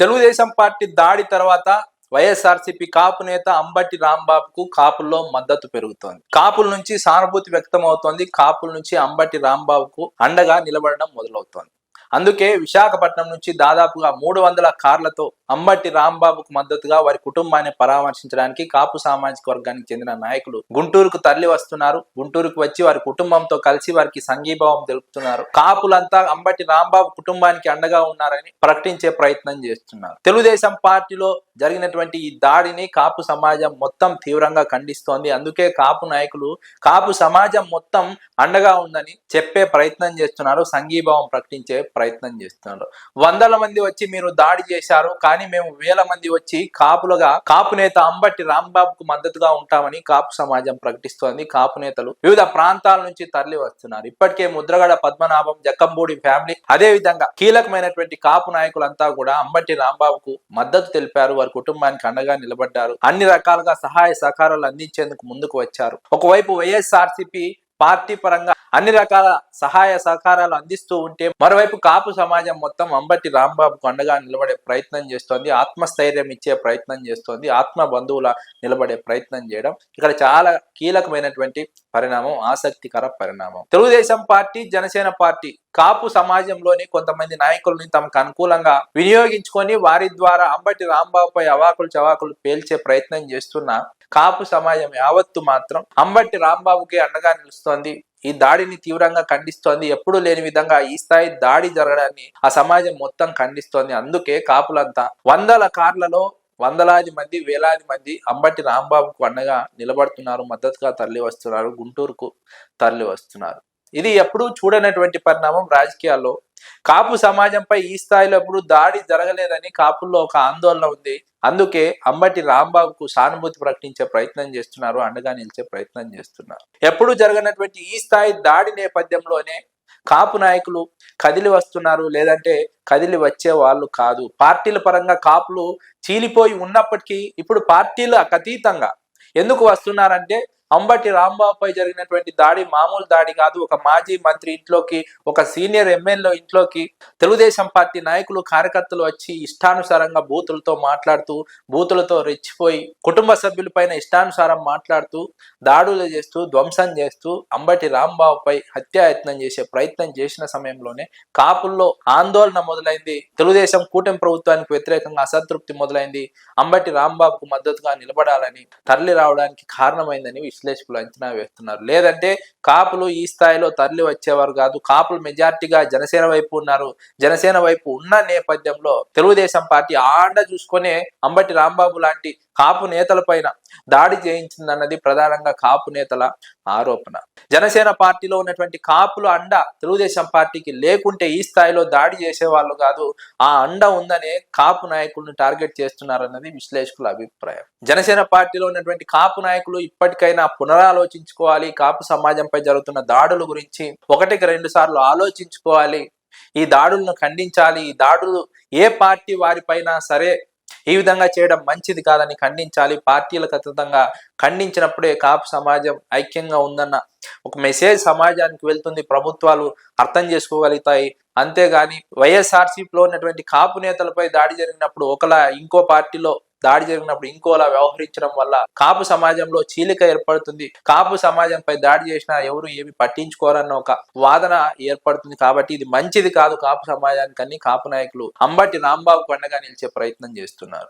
Telugu Desam party దాడి తర్వాత వైఎస్ఆర్సీపీ కాపు నేత అంబటి రాంబాబుకు కాపుల్లో మద్దతు పెరుగుతోంది. కాపుల నుంచి సానుభూతి వ్యక్తం అవుతోంది కాపుల నుంచి అంబటి రాంబాబుకు అండగా నిలబడడం మొదలవుతోంది. అందుకే విశాఖపట్నం నుంచి దాదాపుగా మూడు వందల కార్లతో అంబటి రాంబాబుకు మద్దతుగా వారి కుటుంబాన్ని పరామర్శించడానికి కాపు సామాజిక వర్గానికి చెందిన నాయకులు గుంటూరుకు తరలి వస్తున్నారు. గుంటూరుకు వచ్చి వారి కుటుంబంతో కలిసి వారికి సంఘీభావం తెలుపుతున్నారు. కాపులంతా అంబటి రాంబాబు కుటుంబానికి అండగా ఉన్నారని ప్రకటించే ప్రయత్నం చేస్తున్నారు. తెలుగుదేశం పార్టీలో జరిగినటువంటి ఈ దాడిని కాపు సమాజం మొత్తం తీవ్రంగా ఖండిస్తోంది. అందుకే కాపు నాయకులు కాపు సమాజం మొత్తం అండగా ఉందని చెప్పే ప్రయత్నం చేస్తున్నారు. సంఘీభావం ప్రకటించే ప్రయత్నం చేస్తున్నారు. వందల మంది వచ్చి మీరు దాడి చేశారు కానీ మేము వేల మంది వచ్చి కాపులుగా కాపు నేత అంబట్టి రాంబాబుకు మద్దతుగా ఉంటామని కాపు సమాజం ప్రకటిస్తోంది. కాపు నేతలు వివిధ ప్రాంతాల నుంచి తరలి వస్తున్నారు. ఇప్పటికే ముద్రగడ పద్మనాభం జక్కంబూడి ఫ్యామిలీ అదే విధంగా కీలకమైనటువంటి కాపు నాయకులంతా కూడా అంబట్టి రాంబాబుకు మద్దతు తెలిపారు. వారి కుటుంబానికి అండగా నిలబడ్డారు. అన్ని రకాలుగా సహాయ సహకారాలు అందించేందుకు ముందుకు వచ్చారు. ఒకవైపు వైఎస్ఆర్సీపీ పార్టీ పరంగా అన్ని రకాల సహాయ సహకారాలు అందిస్తూ ఉంటే మరోవైపు కాపు సమాజం మొత్తం అంబటి రాంబాబుకు అండగా నిలబడే ప్రయత్నం చేస్తోంది. ఆత్మస్థైర్యం ఇచ్చే ప్రయత్నం చేస్తోంది. ఆత్మ బంధువుల నిలబడే ప్రయత్నం చేయడం ఇక్కడ చాలా కీలకమైనటువంటి పరిణామం ఆసక్తికర పరిణామం. తెలుగుదేశం పార్టీ జనసేన పార్టీ కాపు సమాజంలోని కొంతమంది నాయకులని తమకు అనుకూలంగా వినియోగించుకొని వారి ద్వారా అంబటి రాంబాబుపై అవాకులు చవాకులు పేల్చే ప్రయత్నం చేస్తున్న కాపు సమాజం యావత్తు మాత్రం అంబట్టి రాంబాబుకి అండగా నిలుస్తోంది. ఈ దాడిని తీవ్రంగా ఖండిస్తోంది. ఎప్పుడు లేని విధంగా ఈ స్థాయి దాడి జరగడాన్ని ఆ సమాజం మొత్తం ఖండిస్తోంది. అందుకే కాపులంతా వందల కార్లలో వందలాది మంది వేలాది మంది అంబటి రాంబాబుకు అండగా నిలబడుతున్నారు. మద్దతుగా తరలి వస్తున్నారు. గుంటూరుకు తరలి వస్తున్నారు. ఇది ఎప్పుడూ చూడనటువంటి పరిణామం రాజకీయాల్లో కాపు సమాజంపై ఈ స్థాయిలో ఎప్పుడు దాడి జరగలేదని కాపుల్లో ఒక ఆందోళన ఉంది. అందుకే అంబటి రాంబాబుకు సానుభూతి ప్రకటించే ప్రయత్నం చేస్తున్నారు అండగా నిలిచే ప్రయత్నం చేస్తున్నారు. ఎప్పుడు జరగనటువంటి ఈ స్థాయి దాడి నేపథ్యంలోనే కాపు నాయకులు కదిలి వస్తున్నారు లేదంటే కదిలి వచ్చే వాళ్ళు కాదు. పార్టీల పరంగా కాపులు చీలిపోయి ఉన్నప్పటికీ ఇప్పుడు పార్టీలు అతీతంగా ఎందుకు వస్తున్నారంటే అంబటి రాంబాబుపై జరిగినటువంటి దాడి మామూలు దాడి కాదు. ఒక మాజీ మంత్రి ఇంట్లోకి ఒక సీనియర్ ఎమ్మెల్యే ఇంట్లోకి తెలుగుదేశం పార్టీ నాయకులు కార్యకర్తలు వచ్చి ఇష్టానుసారంగా బూతులతో మాట్లాడుతూ బూతులతో రెచ్చిపోయి కుటుంబ సభ్యులపైన ఇష్టానుసారం మాట్లాడుతూ దాడులు చేస్తూ ధ్వంసం చేస్తూ అంబటి రాంబాబుపై హత్యాయత్నం చేసే ప్రయత్నం చేసిన సమయంలోనే కాపుల్లో ఆందోళన మొదలైంది. తెలుగుదేశం కూటమి ప్రభుత్వానికి వ్యతిరేకంగా అసంతృప్తి మొదలైంది. అంబటి రాంబాబుకు మద్దతుగా నిలబడాలని తరలి రావడానికి కారణమైందని విశ్లేషకులు అంచనా వేస్తున్నారు. లేదంటే కాపులు ఈ స్థాయిలో తరలి వచ్చేవారు కాదు. కాపులు మెజార్టీగా జనసేన వైపు ఉన్నారు. జనసేన వైపు ఉన్న నేపథ్యంలో తెలుగుదేశం పార్టీ ఆండ చూసుకునే అంబటి రాంబాబు లాంటి కాపు నేతల పైన దాడి చేయించిందన్నది ప్రధానంగా కాపు నేతల ఆరోపణ. జనసేన పార్టీలో ఉన్నటువంటి కాపులు అండ తెలుగుదేశం పార్టీకి లేకుంటే ఈ స్థాయిలో దాడి చేసేవాళ్ళు కాదు. ఆ అండ ఉందనే కాపు నాయకులను టార్గెట్ చేస్తున్నారన్నది విశ్లేషకుల అభిప్రాయం. జనసేన పార్టీలో ఉన్నటువంటి కాపు నాయకులు ఇప్పటికైనా పునరాలోచించుకోవాలి. కాపు సమాజంపై జరుగుతున్న దాడుల గురించి ఒకటికి రెండు సార్లు ఆలోచించుకోవాలి. ఈ దాడులను ఖండించాలి. ఈ దాడులు ఏ పార్టీ వారిపైన సరే ఈ విధంగా చేయడం మంచిది కాదని ఖండించాలి. పార్టీలకు అతీతంగా ఖండించినప్పుడే కాపు సమాజం ఐక్యంగా ఉందన్న ఒక మెసేజ్ సమాజానికి వెళ్తుంది. ప్రభుత్వాలు అర్థం చేసుకోగలుగుతాయి. అంతేగాని వైఎస్ఆర్సీపీలో ఉన్నటువంటి కాపు నేతలపై దాడి జరిగినప్పుడు ఒకలా ఇంకో పార్టీలో దాడి జరిగినప్పుడు ఇంకోలా వ్యవహరించడం వల్ల కాపు సమాజంలో చీలిక ఏర్పడుతుంది. కాపు సమాజంపై దాడి చేసినా ఎవరు ఏమి పట్టించుకోరన్న ఒక వాదన ఏర్పడుతుంది కాబట్టి ఇది మంచిది కాదు. కాపు సమాజానికని కాపు నాయకులు అంబటి రాంబాబు పండగా నిలిచే ప్రయత్నం చేస్తున్నారు.